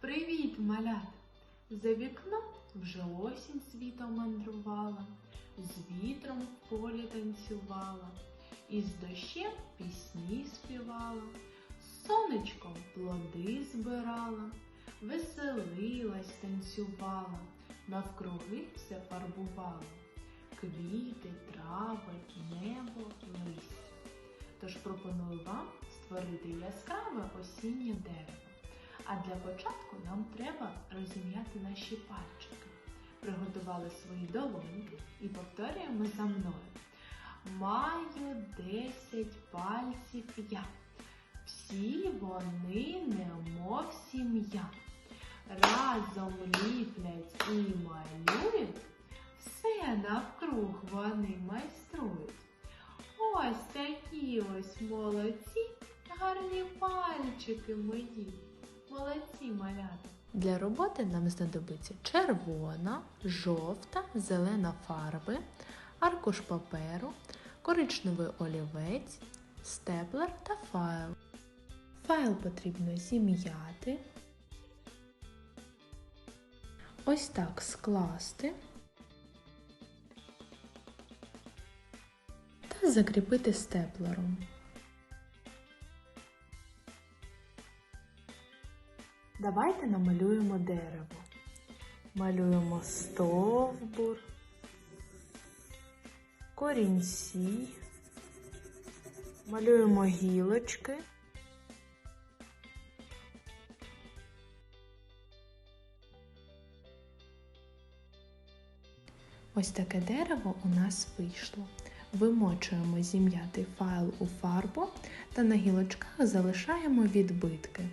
Привіт, малята! За вікном вже осінь світом мандрувала, з вітром в полі танцювала, і з дощем пісні співала, сонечком плоди збирала, веселилась, танцювала, навкруги все фарбувала, квіти, трави, небо, листя. Тож пропоную вам створити яскраве осіннє дерево. А для початку нам треба розім'яти наші пальчики. Приготували свої долоньки і повторюємо за мною. Маю десять пальців я. Всі вони немов сім'я. Разом ліплять і малюють, все навкруг вони майструють. Ось такі ось молодці, гарні пальчики мої. Молодці малята. Для роботи нам знадобиться червона, жовта, зелена фарби, аркуш паперу, коричневий олівець, степлер та файл. Файл потрібно зім'яти. Ось так скласти та закріпити степлером. Давайте намалюємо дерево. Малюємо стовбур, корінці, малюємо гілочки. Ось таке дерево у нас вийшло. Вимочуємо зім'ятий файл у фарбу та на гілочках залишаємо відбитки.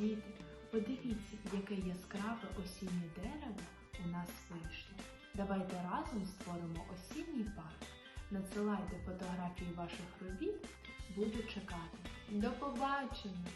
Діти, подивіться, яке яскраве осіннє дерево у нас вийшло. Давайте разом створимо осінній парк. Надсилайте фотографії ваших робіт, буду чекати. До побачення!